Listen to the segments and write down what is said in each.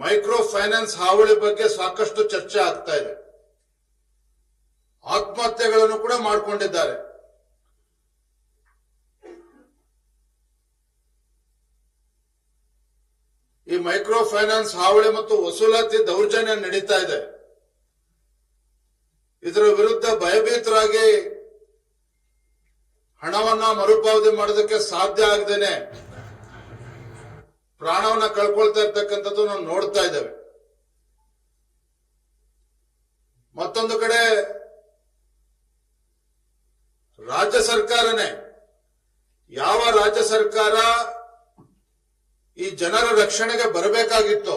Micro finance ಹಾವಳಿ ಬಗ್ಗೆ ಸಾಕಷ್ಟು ಚರ್ಚೆ ಆಗ್ತಾ ಇದೆ. ಆತ್ಮಹತ್ಯೆಗಳನ್ನು ಕೂಡ ಮಾಡಿಕೊಂಡಿದ್ದಾರೆ. ಈ ಮೈಕ್ರೋ ಫೈನಾನ್ಸ್ ಹಾವಳಿ ಮತ್ತು ವಸೂಲಾತಿ ದೌರ್ಜನ್ಯ ನಡೀತಾ ಇದೆ. ಇದರ ವಿರುದ್ಧ ಭಯಭೀತರಾಗಿ ಹಣವನ್ನ ಮರುಪಾವತಿ ಮಾಡೋದಕ್ಕೆ ಸಾಧ್ಯ ಆಗದೇನೆ ಪ್ರಾಣವನ್ನ ಕಳ್ಕೊಳ್ತಾ ಇರ್ತಕ್ಕಂಥದ್ದು ನಾವು ನೋಡ್ತಾ ಇದ್ದೇವೆ. ಮತ್ತೊಂದು ಕಡೆ ರಾಜ್ಯ ಸರ್ಕಾರನೇ, ಯಾವ ರಾಜ್ಯ ಸರ್ಕಾರ ಈ ಜನರ ರಕ್ಷಣೆಗೆ ಬರಬೇಕಾಗಿತ್ತು,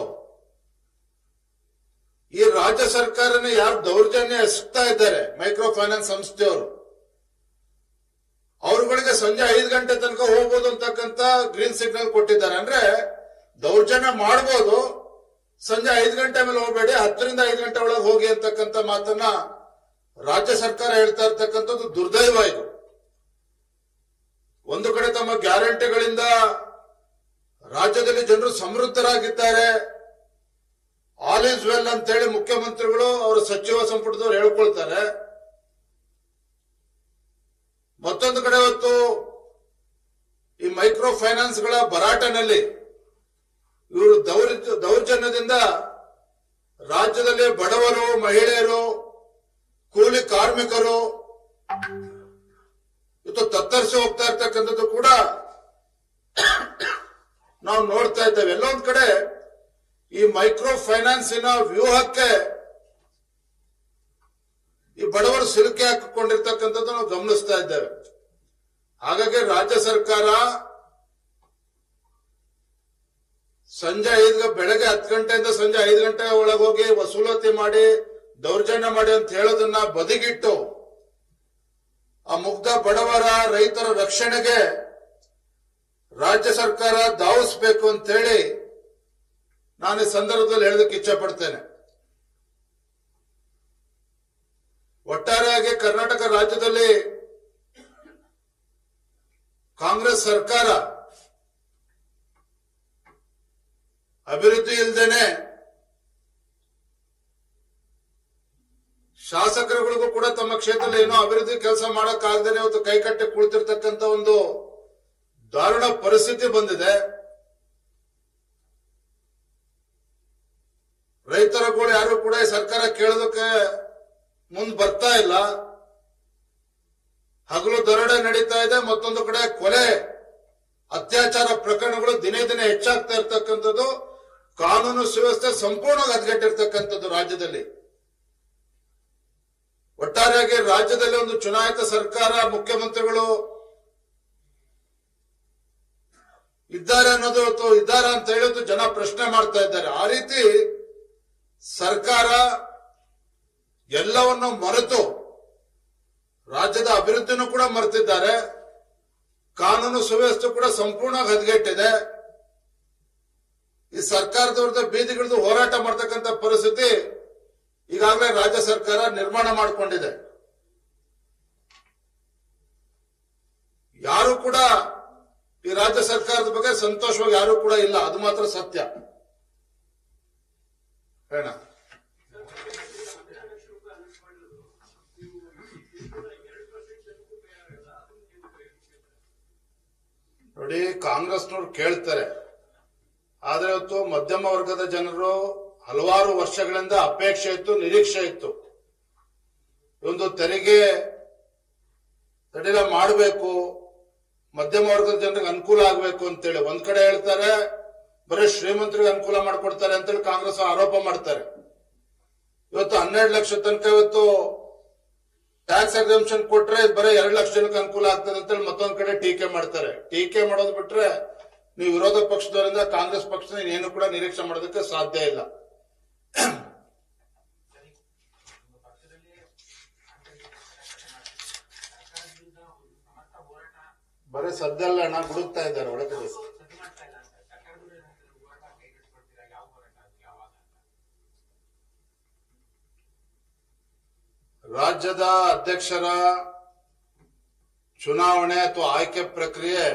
ಈ ರಾಜ್ಯ ಸರ್ಕಾರನೇ ಯಾರು ದೌರ್ಜನ್ಯ ಎಸಗ್ತಾ ಇದ್ದಾರೆ ಮೈಕ್ರೋ ಫೈನಾನ್ಸ್ ಸಂಸ್ಥೆಯವರು ಅವರುಗಳಿಗೆ ಸಂಜೆ ಐದು ಗಂಟೆ ತನಕ ಹೋಗ್ಬೋದು ಅಂತಕ್ಕಂತ ಗ್ರೀನ್ ಸಿಗ್ನಲ್ ಕೊಟ್ಟಿದ್ದಾರೆ. ಅಂದ್ರೆ ದೌರ್ಜನ್ಯ ಮಾಡಬಹುದು ಸಂಜೆ ಐದು ಗಂಟೆ ಮೇಲೆ ಹೋಗಬೇಡಿ, ಹತ್ತರಿಂದ ಐದು ಗಂಟೆ ಒಳಗೆ ಹೋಗಿ ಅಂತಕ್ಕಂತ ಮಾತನ್ನ ರಾಜ್ಯ ಸರ್ಕಾರ ಹೇಳ್ತಾ ಇರ್ತಕ್ಕಂಥದ್ದು ದುರ್ದೈವ ಇದು. ಒಂದು ಕಡೆ ತಮ್ಮ ಗ್ಯಾರಂಟಿಗಳಿಂದ ರಾಜ್ಯದಲ್ಲಿ ಜನರು ಸಮೃದ್ಧರಾಗಿದ್ದಾರೆ. ಆಲ್ ಈಸ್ ವೆಲ್ ಅಂತೇಳಿ ಮುಖ್ಯಮಂತ್ರಿಗಳು, ಅವರ ಸಚಿವ ಸಂಪುಟದವರು ಹೇಳ್ಕೊಳ್ತಾರೆ. ಮತ್ತೊಂದು ಕಡೆ ಇವತ್ತು ಈ ಮೈಕ್ರೋ ಫೈನಾನ್ಸ್ಗಳ ಭರಾಟನಲ್ಲಿ ಇವರು ದೌರ್ ದೌರ್ಜನ್ಯದಿಂದ ರಾಜ್ಯದಲ್ಲಿ ಬಡವರು, ಮಹಿಳೆಯರು, ಕೂಲಿ ಕಾರ್ಮಿಕರು ಇವತ್ತು ತತ್ತರಿಸಿ ಹೋಗ್ತಾ ಇರ್ತಕ್ಕಂಥದ್ದು ಕೂಡ ನಾವು ನೋಡ್ತಾ ಇದ್ದೇವೆ. ಎಲ್ಲೊಂದ್ ಕಡೆ ಈ ಮೈಕ್ರೋ ಫೈನಾನ್ಸಿನ ವ್ಯೂಹಕ್ಕೆ ಈ ಬಡವರು ಸಿಲುಕೆ ಹಾಕಿಕೊಂಡಿರ್ತಕ್ಕಂಥದ್ದು ನಾವು ಗಮನಿಸ್ತಾ ಇದ್ದೇವೆ. ಹಾಗಾಗಿ ರಾಜ್ಯ ಸರ್ಕಾರ ಸಂಜೆ ಐದು ಬೆಳಗ್ಗೆ ಹತ್ತು ಗಂಟೆಯಿಂದ ಸಂಜೆ ಐದು ಗಂಟೆ ಒಳಗೆ ಹೋಗಿ ವಸೂಲಾತಿ ಮಾಡಿ, ದೌರ್ಜನ್ಯ ಮಾಡಿ ಅಂತ ಹೇಳೋದನ್ನ ಬದಿಗಿಟ್ಟು ಆ ಮುಗ್ಧ ಬಡವರ, ರೈತರ ರಕ್ಷಣೆಗೆ ರಾಜ್ಯ ಸರ್ಕಾರ ಧಾವಿಸ್ಬೇಕು ಅಂತೇಳಿ ನಾನು ಈ ಸಂದರ್ಭದಲ್ಲಿ ಹೇಳೋದಕ್ಕೆ ಇಚ್ಛೆ ಪಡ್ತೇನೆ. ಒಟ್ಟಾರೆಯಾಗಿ ಕರ್ನಾಟಕ ರಾಜ್ಯದಲ್ಲಿ ಕಾಂಗ್ರೆಸ್ ಸರ್ಕಾರ ಅಭಿವೃದ್ಧಿ ಇಲ್ಲದೇನೆ ಶಾಸಕರುಗಳಿಗೂ ಕೂಡ ತಮ್ಮ ಕ್ಷೇತ್ರದಲ್ಲಿ ಏನೋ ಅಭಿವೃದ್ಧಿ ಕೆಲಸ ಮಾಡಕ್ ಆಗದೇನೆ ಇವತ್ತು ಕೈಕಟ್ಟಿ ಕುಳಿತಿರ್ತಕ್ಕಂಥ ಒಂದು ದಾರುಣ ಪರಿಸ್ಥಿತಿ ಬಂದಿದೆ. ರೈತರ ಕೂಡ ಯಾರು ಕೂಡ ಸರ್ಕಾರ ಕೇಳೋದಕ್ಕೆ ಮುಂದ್ ಬರ್ತಾ ಇಲ್ಲ. ಹಗಲು ದರೋಡೆ ನಡೀತಾ ಇದೆ, ಮತ್ತೊಂದು ಕಡೆ ಕೊಲೆ, ಅತ್ಯಾಚಾರ ಪ್ರಕರಣಗಳು ದಿನೇ ದಿನೇ ಹೆಚ್ಚಾಗ್ತಾ ಇರ್ತಕ್ಕಂಥದ್ದು. ಕಾನೂನು ಸುವ್ಯವಸ್ಥೆ ಸಂಪೂರ್ಣವಾಗಿ ಹದಗೆಟ್ಟಿರ್ತಕ್ಕಂಥದ್ದು ರಾಜ್ಯದಲ್ಲಿ. ಒಟ್ಟಾರೆಯಾಗಿ ರಾಜ್ಯದಲ್ಲಿ ಒಂದು ಚುನಾಯಿತ ಸರ್ಕಾರ, ಮುಖ್ಯಮಂತ್ರಿಗಳು ಇದ್ದಾರೆ ಅನ್ನೋದು ಅಥವಾ ಇದ್ದಾರೆ ಅಂತ ಹೇಳೋದು ಜನ ಪ್ರಶ್ನೆ ಮಾಡ್ತಾ ಇದ್ದಾರೆ. ಆ ರೀತಿ ಸರ್ಕಾರ ಎಲ್ಲವನ್ನು ಮರೆತು ರಾಜ್ಯದ ಅಭಿವೃದ್ಧಿನೂ ಕೂಡ ಮರೆತಿದ್ದಾರೆ. ಕಾನೂನು ಸುವ್ಯವಸ್ಥೆ ಕೂಡ ಸಂಪೂರ್ಣ ಹದಗೆಟ್ಟಿದೆ ಈ ಸರ್ಕಾರದವ್ರದ್ದು ಬೀದಿಗಳದ್ದು ಬೀದಿಗಿಳಿದು ಹೋರಾಟ ಮಾಡ್ತಕ್ಕಂಥ ಪರಿಸ್ಥಿತಿ ಈಗಾಗಲೇ ರಾಜ್ಯ ಸರ್ಕಾರ ನಿರ್ಮಾಣ ಮಾಡಿಕೊಂಡಿದೆ. ಯಾರು ಕೂಡ ಈ ರಾಜ್ಯ ಸರ್ಕಾರದ ಬಗ್ಗೆ ಸಂತೋಷವಾಗಿ ಯಾರು ಕೂಡ ಇಲ್ಲ. ಅದು ಮಾತ್ರ ಸತ್ಯ. ಹೇಳ ನೋಡಿ ಕಾಂಗ್ರೆಸ್ನವ್ರು ಕೇಳ್ತಾರೆ. ಆದ್ರೆ ಇವತ್ತು ಮಧ್ಯಮ ವರ್ಗದ ಜನರು ಹಲವಾರು ವರ್ಷಗಳಿಂದ ಅಪೇಕ್ಷೆ ಇತ್ತು, ನಿರೀಕ್ಷೆ ಇತ್ತು. ಒಂದು ತೆರಿಗೆ ಸಡಿಲ ಮಾಡಬೇಕು, ಮಧ್ಯಮ ವರ್ಗದ ಜನರಿಗೆ ಅನುಕೂಲ ಆಗಬೇಕು ಅಂತೇಳಿ ಒಂದ್ ಕಡೆ ಹೇಳ್ತಾರೆ, ಬರೀ ಶ್ರೀಮಂತರಿಗೆ ಅನುಕೂಲ ಮಾಡಿಕೊಡ್ತಾರೆ ಅಂತೇಳಿ ಕಾಂಗ್ರೆಸ್ ಆರೋಪ ಮಾಡ್ತಾರೆ. ಇವತ್ತು ಹನ್ನೆರಡು ಲಕ್ಷ ತನಕ ಇವತ್ತು ಟ್ಯಾಕ್ಸ್ ಎಕ್ಸಾಮ್ಷನ್ ಕೊಟ್ರೆ ಬರೀ ಎರಡು ಲಕ್ಷ ಜನಕ್ಕೆ ಅನುಕೂಲ ಆಗ್ತದೆ ಅಂತೇಳಿ ಮತ್ತೊಂದ್ ಕಡೆ ಟೀಕೆ ಮಾಡ್ತಾರೆ. ಟೀಕೆ ಮಾಡೋದು ಬಿಟ್ರೆ ನೀವು ವಿರೋಧ ಪಕ್ಷದವರಿಂದ ಕಾಂಗ್ರೆಸ್ ಪಕ್ಷದ ಏನು ಕೂಡ ನಿರೀಕ್ಷೆ ಮಾಡೋದಕ್ಕೆ ಸಾಧ್ಯ ಇಲ್ಲ. ಬರೀ ಸದ್ದಲ್ಲ ಹಣ ಗುಡುಕ್ತಾ ಇದ್ದಾರೆ ಒಳಗಡೆ. ರಾಜ್ಯದ ಅಧ್ಯಕ್ಷರ ಚುನಾವಣೆ ಅಥವಾ ಆಯ್ಕೆ ಪ್ರಕ್ರಿಯೆ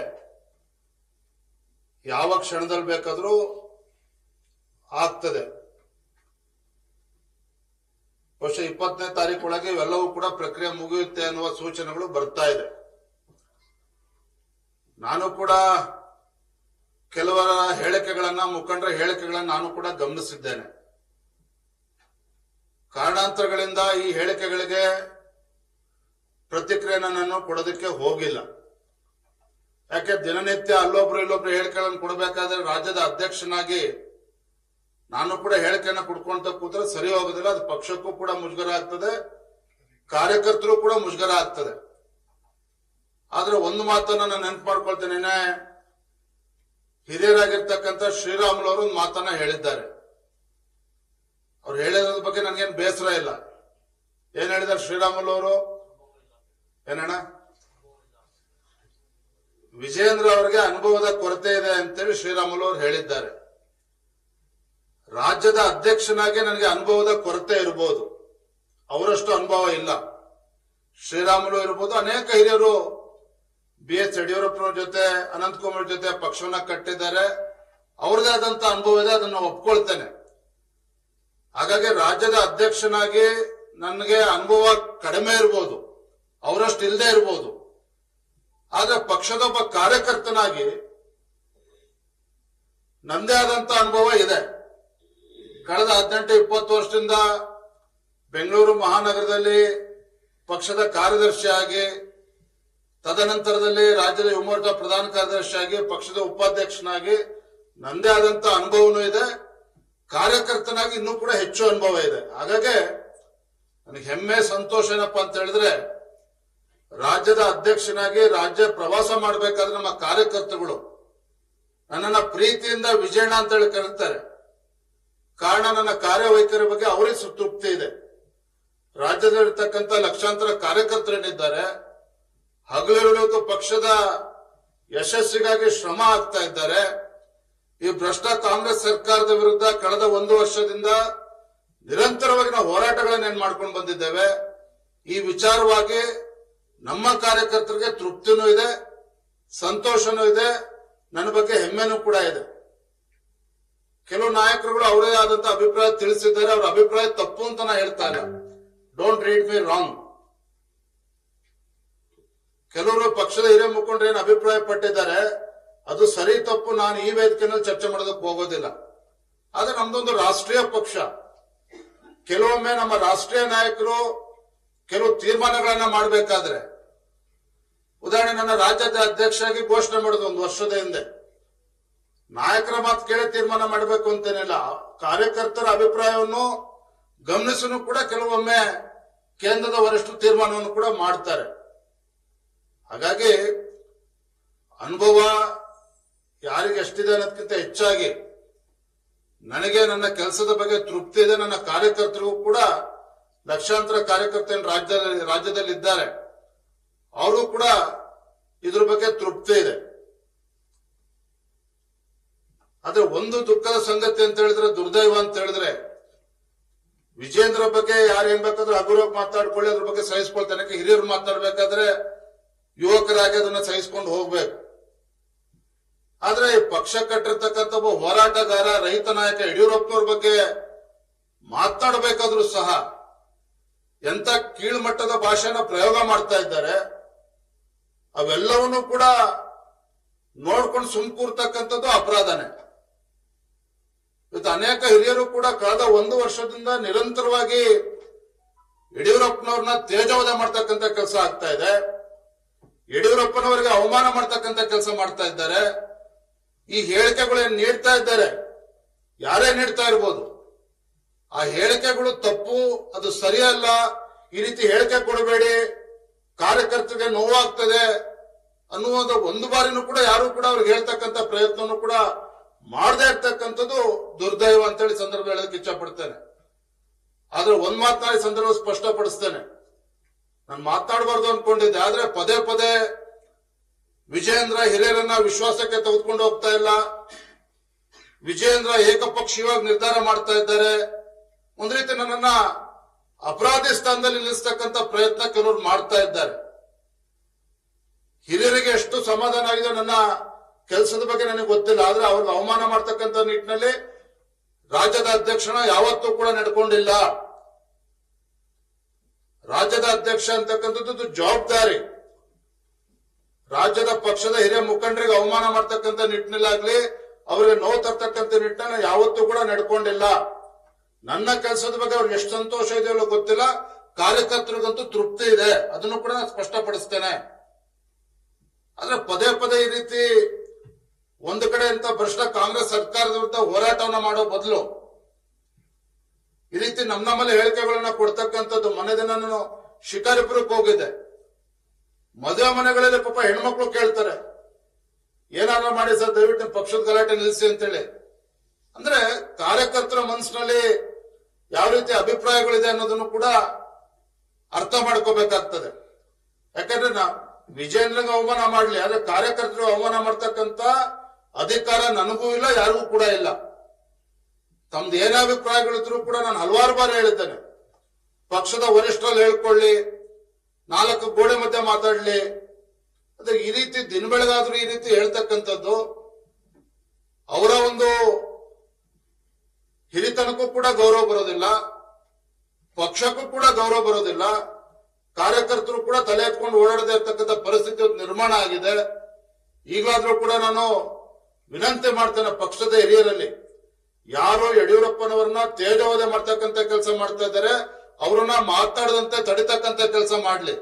ಯಾವ ಕ್ಷಣದಲ್ಲಿ ಬೇಕಾದ್ರೂ ಆಗ್ತದೆ. ವರ್ಷ ಇಪ್ಪತ್ತನೇ ತಾರೀಕು ಒಳಗೆ ಇವೆಲ್ಲವೂ ಕೂಡ ಪ್ರಕ್ರಿಯೆ ಮುಗಿಯುತ್ತೆ ಅನ್ನುವ ಸೂಚನೆಗಳು ಬರ್ತಾ ಇದೆ. ನಾನು ಕೂಡ ಕೆಲವರ ಹೇಳಿಕೆಗಳನ್ನ, ಮುಖಂಡರ ಹೇಳಿಕೆಗಳನ್ನ ನಾನು ಕೂಡ ಗಮನಿಸಿದ್ದೇನೆ. ಕಾರಣಾಂತರಗಳಿಂದ ಈ ಹೇಳಿಕೆಗಳಿಗೆ ಪ್ರತಿಕ್ರಿಯೆನ ನಾನು ಕೊಡೋದಕ್ಕೆ ಹೋಗಿಲ್ಲ. ಯಾಕೆ ದಿನನಿತ್ಯ ಅಲ್ಲೊಬ್ರು ಇಲ್ಲೊಬ್ರು ಹೇಳಿಕೆಗಳನ್ನು ಕೊಡಬೇಕಾದ್ರೆ ರಾಜ್ಯದ ಅಧ್ಯಕ್ಷನಾಗಿ ನಾನು ಕೂಡ ಹೇಳಿಕೆಯನ್ನ ಕೊಡ್ಕೊಂತ ಕೂತ್ರೆ ಸರಿ ಹೋಗೋದಿಲ್ಲ, ಅದು ಪಕ್ಷಕ್ಕೂ ಕೂಡ ಮುಜುಗರ ಆಗ್ತದೆ, ಕಾರ್ಯಕರ್ತರು ಕೂಡ ಮುಜುಗರ ಆಗ್ತದೆ. ಆದ್ರೆ ಒಂದು ಮಾತನ್ನ ನಾನು ನೆನ್ಪು ಮಾಡ್ಕೊಳ್ತೇನೆ ಹಿರಿಯರಾಗಿರ್ತಕ್ಕಂಥ ಶ್ರೀರಾಮುಲು ಅವರು ಒಂದು ಮಾತನ್ನ ಹೇಳಿದ್ದಾರೆ. ಅವ್ರು ಹೇಳಿರೋದ್ರ ಬಗ್ಗೆ ನನಗೇನು ಬೇಸರ ಇಲ್ಲ. ಏನ್ ಹೇಳಿದಾರೆ ಶ್ರೀರಾಮುಲು ಅವರು? ಏನಣ್ಣ? ವಿಜೇಂದ್ರ ಅವರಿಗೆ ಅನುಭವದ ಕೊರತೆ ಇದೆ ಅಂತೇಳಿ ಶ್ರೀರಾಮುಲು ಅವರು ಹೇಳಿದ್ದಾರೆ. ರಾಜ್ಯದ ಅಧ್ಯಕ್ಷನಾಗಿ ನನಗೆ ಅನುಭವದ ಕೊರತೆ ಇರಬಹುದು ಅವರಷ್ಟು ಅನುಭವ ಇಲ್ಲ. ಶ್ರೀರಾಮುಲು ಇರ್ಬೋದು. ಅನೇಕ ಹಿರಿಯರು ಬಿ ಎಸ್ ಯಡಿಯೂರಪ್ಪನವ್ರ ಜೊತೆ, ಅನಂತಕುಮಾರ್ ಜೊತೆ ಪಕ್ಷವನ್ನ ಕಟ್ಟಿದ್ದಾರೆ. ಅವ್ರದೇ ಆದಂತ ಅನುಭವ ಇದೆ, ಅದನ್ನ ಒಪ್ಕೊಳ್ತೇನೆ. ಹಾಗಾಗಿ ರಾಜ್ಯದ ಅಧ್ಯಕ್ಷನಾಗಿ ನನಗೆ ಅನುಭವ ಕಡಿಮೆ ಇರ್ಬೋದು, ಅವರಷ್ಟು ಇಲ್ಲದೆ ಇರ್ಬೋದು. ಆದ್ರೆ ಪಕ್ಷದ ಒಬ್ಬ ಕಾರ್ಯಕರ್ತನಾಗಿ ನಂದೇ ಆದಂತ ಅನುಭವ ಇದೆ. ಕಳೆದ ಹದಿನೆಂಟು, ಇಪ್ಪತ್ತು ವರ್ಷದಿಂದ ಬೆಂಗಳೂರು ಮಹಾನಗರದಲ್ಲಿ ಪಕ್ಷದ ಕಾರ್ಯದರ್ಶಿಯಾಗಿ, ತದನಂತರದಲ್ಲಿ ರಾಜ್ಯದ ಯುವ ಪ್ರಧಾನ ಕಾರ್ಯದರ್ಶಿಯಾಗಿ, ಪಕ್ಷದ ಉಪಾಧ್ಯಕ್ಷನಾಗಿ ನಂದೇ ಆದಂತ ಅನುಭವನೂ ಇದೆ. ಕಾರ್ಯಕರ್ತನಾಗಿ ಇನ್ನೂ ಕೂಡ ಹೆಚ್ಚು ಅನುಭವ ಇದೆ. ಹಾಗಾಗಿ ನನಗೆ ಹೆಮ್ಮೆ, ಸಂತೋಷ ಏನಪ್ಪಾ ಅಂತ ಹೇಳಿದ್ರೆ, ರಾಜ್ಯದ ಅಧ್ಯಕ್ಷನಾಗಿ ರಾಜ್ಯ ಪ್ರವಾಸ ಮಾಡಬೇಕಾದ್ರೆ ನಮ್ಮ ಕಾರ್ಯಕರ್ತರುಗಳು, ನನ್ನನ್ನ ಪ್ರೀತಿಯಿಂದ ವಿಜಯಣ್ಣ ಅಂತ ಹೇಳಿ ಕರೀತಾರೆ. ಕಾರಣ ನನ್ನ ಕಾರ್ಯವೈಖರಿ ಬಗ್ಗೆ ಅವರಿಗೆ ಸುತೃಪ್ತಿ ಇದೆ. ರಾಜ್ಯದಲ್ಲಿರ್ತಕ್ಕಂಥ ಲಕ್ಷಾಂತರ ಕಾರ್ಯಕರ್ತರೇನಿದ್ದಾರೆ ಹಗಲಿರುಳು ಪಕ್ಷದ ಯಶಸ್ಸಿಗಾಗಿ ಶ್ರಮ ಆಗ್ತಾ ಇದ್ದಾರೆ. ಈ ಭ್ರಷ್ಟ ಕಾಂಗ್ರೆಸ್ ಸರ್ಕಾರದ ವಿರುದ್ಧ ಕಳೆದ ಒಂದು ವರ್ಷದಿಂದ ನಿರಂತರವಾಗಿ ನಾವು ಹೋರಾಟಗಳನ್ನ ಏನ್ ಮಾಡ್ಕೊಂಡು ಬಂದಿದ್ದೇವೆ, ಈ ವಿಚಾರವಾಗಿ ನಮ್ಮ ಕಾರ್ಯಕರ್ತರಿಗೆ ತೃಪ್ತಿನೂ ಇದೆ, ಸಂತೋಷನೂ ಇದೆ, ನನ್ನ ಬಗ್ಗೆ ಹೆಮ್ಮೆನೂ ಕೂಡ ಇದೆ. ಕೆಲವು ನಾಯಕರುಗಳು ಅವರೇ ಆದಂತ ಅಭಿಪ್ರಾಯ ತಿಳಿಸಿದ್ದಾರೆ, ಅವ್ರ ಅಭಿಪ್ರಾಯ ತಪ್ಪು ಅಂತ ನಾ ಹೇಳ್ತಾ ಇಲ್ಲ. ಡೋಂಟ್ ರೀಡ್ ಮಿ ರಾಂಗ್ ಕೆಲವರು ಪಕ್ಷದ ಹಿರಿಯ ಮುಖಂಡರು ಏನು ಅಭಿಪ್ರಾಯ ಪಟ್ಟಿದ್ದಾರೆ ಅದು ಸರಿ ತಪ್ಪು, ನಾನು ಈ ವೇದಿಕೆನಲ್ಲಿ ಚರ್ಚೆ ಮಾಡೋದಕ್ಕೆ ಹೋಗೋದಿಲ್ಲ. ಆದ್ರೆ ನಮ್ದೊಂದು ರಾಷ್ಟ್ರೀಯ ಪಕ್ಷ. ಕೆಲವೊಮ್ಮೆ ನಮ್ಮ ರಾಷ್ಟ್ರೀಯ ನಾಯಕರು ಕೆಲವು ತೀರ್ಮಾನಗಳನ್ನ ಮಾಡಬೇಕಾದ್ರೆ. ಉದಾಹರಣೆ, ನನ್ನ ರಾಜ್ಯದ ಅಧ್ಯಕ್ಷರಾಗಿ ಘೋಷಣೆ ಮಾಡೋದು ಒಂದು ವರ್ಷದ ಹಿಂದೆ. ನಾಯಕರ ಮಾತು ಕೇಳಿ ತೀರ್ಮಾನ ಮಾಡಬೇಕು ಅಂತೇನಿಲ್ಲ. ಕಾರ್ಯಕರ್ತರ ಅಭಿಪ್ರಾಯವನ್ನು ಗಮನಿಸನು ಕೂಡ ಕೆಲವೊಮ್ಮೆ ಕೇಂದ್ರದ ವರಿಷ್ಠರು ತೀರ್ಮಾನವನ್ನು ಕೂಡ ಮಾಡ್ತಾರೆ. ಹಾಗಾಗಿ ಅನುಭವ ಯಾರಿಗೆ ಎಷ್ಟಿದೆ ಅನ್ನೋದಕ್ಕಿಂತ ಹೆಚ್ಚಾಗಿ ನನಗೆ ನನ್ನ ಕೆಲಸದ ಬಗ್ಗೆ ತೃಪ್ತಿ ಇದೆ. ನನ್ನ ಕಾರ್ಯಕರ್ತರಿಗೂ ಕೂಡ ಲಕ್ಷಾಂತರ ಕಾರ್ಯಕರ್ತರು ರಾಜ್ಯದಲ್ಲಿ ರಾಜ್ಯದಲ್ಲಿ ಇದ್ದಾರೆ ಅವರು ಕೂಡ ಇದ್ರ ಬಗ್ಗೆ ತೃಪ್ತಿ ಇದೆ. ಆದ್ರೆ ಒಂದು ದುಃಖದ ಸಂಗತಿ ಅಂತ ಹೇಳಿದ್ರೆ, ದುರ್ದೈವ ಅಂತ ಹೇಳಿದ್ರೆ, ವಿಜೇಂದ್ರ ಬಗ್ಗೆ ಯಾರು ಏನ್ ಬೇಕಾದ್ರೂ ಹಗುರವಾಗಿ ಮಾತಾಡ್ಕೊಳ್ಳಿ, ಅದ್ರ ಬಗ್ಗೆ ಸಹಿಸ್ಕೊಳ್ತಾನೆ. ಹಿರಿಯರು ಮಾತಾಡ್ಬೇಕಾದ್ರೆ ಯುವಕರಾಗಿ ಅದನ್ನ ಸಹಿಸ್ಕೊಂಡು ಹೋಗ್ಬೇಕು. ಆದ್ರೆ ಪಕ್ಷ ಕಟ್ಟಿರ್ತಕ್ಕಂಥ ಒಬ್ಬ ಹೋರಾಟಗಾರ, ರೈತ ನಾಯಕ ಯಡಿಯೂರಪ್ಪನವ್ರ ಬಗ್ಗೆ ಮಾತಾಡಬೇಕಾದ್ರೂ ಸಹ ಎಂತ ಕೀಳ್ಮಟ್ಟದ ಭಾಷೆನ ಪ್ರಯೋಗ ಮಾಡ್ತಾ ಇದ್ದಾರೆ, ಅವೆಲ್ಲವನ್ನೂ ಕೂಡ ನೋಡ್ಕೊಂಡು ಸುಮ್ ಕೂರ್ತಕ್ಕಂಥದ್ದು ಅಪರಾಧನೇ. ಇವತ್ತು ಅನೇಕ ಹಿರಿಯರು ಕೂಡ ಕಳೆದ ಒಂದು ವರ್ಷದಿಂದ ನಿರಂತರವಾಗಿ ಯಡಿಯೂರಪ್ಪನವ್ರನ್ನ ತೇಜವಾದ ಮಾಡ್ತಕ್ಕಂಥ ಕೆಲಸ ಆಗ್ತಾ ಇದೆ. ಯಡಿಯೂರಪ್ಪನವರಿಗೆ ಅವಮಾನ ಮಾಡ್ತಕ್ಕಂಥ ಕೆಲಸ ಮಾಡ್ತಾ ಇದ್ದಾರೆ. ಈ ಹೇಳಿಕೆಗಳು ಏನ್ ನೀಡ್ತಾ ಇದ್ದಾರೆ. ಯಾರೇ ನೀಡ್ತಾ ಇರ್ಬೋದು. ಆ ಹೇಳಿಕೆಗಳು ತಪ್ಪು, ಅದು ಸರಿಯಲ್ಲ. ಈ ರೀತಿ ಹೇಳಿಕೆ ಕೊಡಬೇಡಿ. ಕಾರ್ಯಕರ್ತರಿಗೆ ನೋವಾಗ್ತದೆ ಅನ್ನುವಂತ ಒಂದು ಬಾರಿನೂ ಕೂಡ ಯಾರು ಕೂಡ ಅವ್ರಿಗೆ ಹೇಳ್ತಕ್ಕಂಥ ಪ್ರಯತ್ನನೂ ಕೂಡ ಮಾಡದೇ ಇರ್ತಕ್ಕಂಥದ್ದು ದುರ್ದೈವ ಅಂತೇಳಿ ಸಂದರ್ಭ ಹೇಳೋದಕ್ಕೆ ಇಚ್ಛಪಡ್ತೇನೆ. ಆದ್ರೆ ಒಂದ್ ಮಾತನಾಡಿ ಸಂದರ್ಭ ಸ್ಪಷ್ಟಪಡಿಸ್ತೇನೆ. ನಾನು ಮಾತಾಡಬಾರ್ದು ಅನ್ಕೊಂಡಿದ್ದೆ. ಆದ್ರೆ ಪದೇ ಪದೇ ವಿಜಯೇಂದ್ರ ಹಿರಿಯರನ್ನ ವಿಶ್ವಾಸಕ್ಕೆ ತೆಗೆದುಕೊಂಡು ಹೋಗ್ತಾ ಇಲ್ಲ. ವಿಜಯೇಂದ್ರ ಏಕಪಕ್ಷೀಯವಾಗಿ ನಿರ್ಧಾರ ಮಾಡ್ತಾ ಇದ್ದಾರೆ. ಒಂದ್ ರೀತಿ ನನ್ನನ್ನ ಅಪರಾಧಿ ಸ್ಥಾನದಲ್ಲಿ ನಿಲ್ಲಿಸ್ತಕ್ಕಂಥ ಪ್ರಯತ್ನ ಕೆಲವರು ಮಾಡ್ತಾ ಇದ್ದಾರೆ. ಹಿರಿಯರಿಗೆ ಎಷ್ಟು ಸಮಾಧಾನ ಆಗಿದೆ ನನ್ನ ಕೆಲಸದ ಬಗ್ಗೆ ನನಗೆ ಗೊತ್ತಿಲ್ಲ. ಆದ್ರೆ ಅವ್ರನ್ನ ಅವಮಾನ ಮಾಡ್ತಕ್ಕಂಥ ನಿಟ್ಟಿನಲ್ಲಿ ರಾಜ್ಯದ ಅಧ್ಯಕ್ಷನ ಯಾವತ್ತೂ ಕೂಡ ನಡ್ಕೊಂಡಿಲ್ಲ. ರಾಜ್ಯದ ಅಧ್ಯಕ್ಷ ಅಂತಕ್ಕಂಥದ್ದು ಜವಾಬ್ದಾರಿ. ರಾಜ್ಯದ ಪಕ್ಷದ ಹಿರಿಯ ಮುಖಂಡರಿಗೆ ಅವಮಾನ ಮಾಡ್ತಕ್ಕಂಥ ನಿಟ್ಟಿನಲ್ಲಾಗ್ಲಿ ಅವರಿಗೆ ನೋವು ತರ್ತಕ್ಕಂಥ ನಿಟ್ಟಿನ ಯಾವತ್ತೂ ಕೂಡ ನಡ್ಕೊಂಡಿಲ್ಲ. ನನ್ನ ಕೆಲಸದ ಬಗ್ಗೆ ಅವ್ರಿಗೆ ಎಷ್ಟು ಸಂತೋಷ ಇದೆಯಲ್ಲೋ ಗೊತ್ತಿಲ್ಲ. ಕಾರ್ಯಕರ್ತರಿಗಂತೂ ತೃಪ್ತಿ ಇದೆ. ಅದನ್ನು ಕೂಡ ನಾನು ಸ್ಪಷ್ಟಪಡಿಸ್ತೇನೆ. ಆದ್ರೆ ಪದೇ ಪದೇ ಈ ರೀತಿ ಒಂದು ಕಡೆ ಅಂತ ಭ್ರಷ್ಟ ಕಾಂಗ್ರೆಸ್ ಸರ್ಕಾರದ ವಿರುದ್ಧ ಹೋರಾಟವನ್ನ ಮಾಡೋ ಬದಲು ಈ ರೀತಿ ನಮ್ಮ ನಮ್ಮಲ್ಲಿ ಹೇಳಿಕೆಗಳನ್ನ ಕೊಡ್ತಕ್ಕಂಥದ್ದು ಮನೆ ದಿನ ಶಿಕಾರಿಪುರಕ್ಕೆ ಹೋಗಿದ್ದೆ. ಮದುವೆ ಮನೆಗಳಲ್ಲಿ ಪಾಪ ಹೆಣ್ಮಕ್ಳು ಕೇಳ್ತಾರೆ ಏನಾರ ಮಾಡಿ ಸರ್, ದಯವಿಟ್ಟು ಪಕ್ಷದ ಗಲಾಟೆ ನಿಲ್ಲಿಸಿ ಅಂತೇಳಿ. ಅಂದ್ರೆ ಕಾರ್ಯಕರ್ತರ ಮನಸ್ಸಿನಲ್ಲಿ ಯಾವ ರೀತಿ ಅಭಿಪ್ರಾಯಗಳಿದೆ ಅನ್ನೋದನ್ನು ಕೂಡ ಅರ್ಥ ಮಾಡ್ಕೋಬೇಕಾಗ್ತದೆ. ಯಾಕಂದ್ರೆ ನಾ ವಿಜೇಂದ್ರಗೆ ಅವಮಾನ ಮಾಡ್ಲಿ, ಆದ್ರೆ ಕಾರ್ಯಕರ್ತರು ಅವಮಾನ ಮಾಡ್ತಕ್ಕಂತ ಅಧಿಕಾರ ನನಗೂ ಇಲ್ಲ, ಯಾರಿಗೂ ಕೂಡ ಇಲ್ಲ. ತಮ್ದು ಏನೇ ಅಭಿಪ್ರಾಯಗಳಿದ್ರು ಕೂಡ ನಾನು ಹಲವಾರು ಬಾರಿ ಹೇಳಿದ್ದೇನೆ. ಪಕ್ಷದ ವರಿಷ್ಠರಲ್ಲಿ ಹೇಳ್ಕೊಳ್ಳಿ ನಾಲ್ಕು ಗೋಡೆ ಮಧ್ಯೆ ಮಾತಾಡ್ಲಿ. ಅಂದ್ರೆ ಈ ರೀತಿ ದಿನ ಬೆಳಗಾದ್ರೂ ಈ ರೀತಿ ಹೇಳ್ತಕ್ಕಂಥದ್ದು, ಅವರ ಒಂದು ಹಿರಿತನಕ್ಕೂ ಕೂಡ ಗೌರವ ಬರೋದಿಲ್ಲ, ಪಕ್ಷಕ್ಕೂ ಕೂಡ ಗೌರವ ಬರೋದಿಲ್ಲ, ಕಾರ್ಯಕರ್ತರು ಕೂಡ ತಲೆ ಎತ್ಕೊಂಡು ಓಡಾಡದೇ ಇರ್ತಕ್ಕಂಥ ಪರಿಸ್ಥಿತಿ ನಿರ್ಮಾಣ ಆಗಿದೆ. ಈಗಾದ್ರೂ ಕೂಡ ನಾನು ವಿನಂತಿ ಮಾಡ್ತೇನೆ ಪಕ್ಷದ ಹಿರಿಯರಲ್ಲಿ, ಯಾರು ಯಡಿಯೂರಪ್ಪನವರನ್ನ ತೇಜವಾದ ಮಾಡ್ತಕ್ಕಂಥ ಕೆಲಸ ಮಾಡ್ತಾ ಇದ್ದಾರೆ ಅವರನ್ನ ಮಾತಾಡದಂತೆ, ತಡಿತಕ್ಕಂತ ಕೆಲಸ ಮಾಡ್ಲಿ.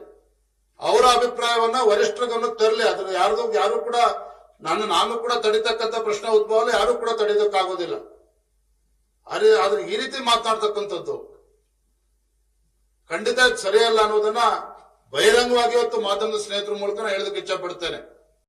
ಅವರ ಅಭಿಪ್ರಾಯವನ್ನ ವರಿಷ್ಠರ ಗಮನಕ್ಕೆ ತರಲಿ. ಅದ್ರ ಯಾರ್ದು, ಯಾರು ಕೂಡ, ನಾನು ನಾನು ಕೂಡ ತಡಿತಕ್ಕಂತ ಪ್ರಶ್ನೆ ಉದ್ಭವ ಯಾರು ಕೂಡ ತಡೆಯೋದಕ್ಕಾಗೋದಿಲ್ಲ. ಅರೆ ಆದ್ರೆ ಈ ರೀತಿ ಮಾತನಾಡ್ತಕ್ಕಂಥದ್ದು ಖಂಡಿತ ಸರಿಯಲ್ಲ ಅನ್ನೋದನ್ನ ಬಹಿರಂಗವಾಗಿ ಇವತ್ತು ಮಾಧ್ಯಮದ ಸ್ನೇಹಿತರ ಮೂಲಕ ಹೇಳೋದಕ್ಕೆ ಇಚ್ಛೆ ಪಡ್ತೇನೆ.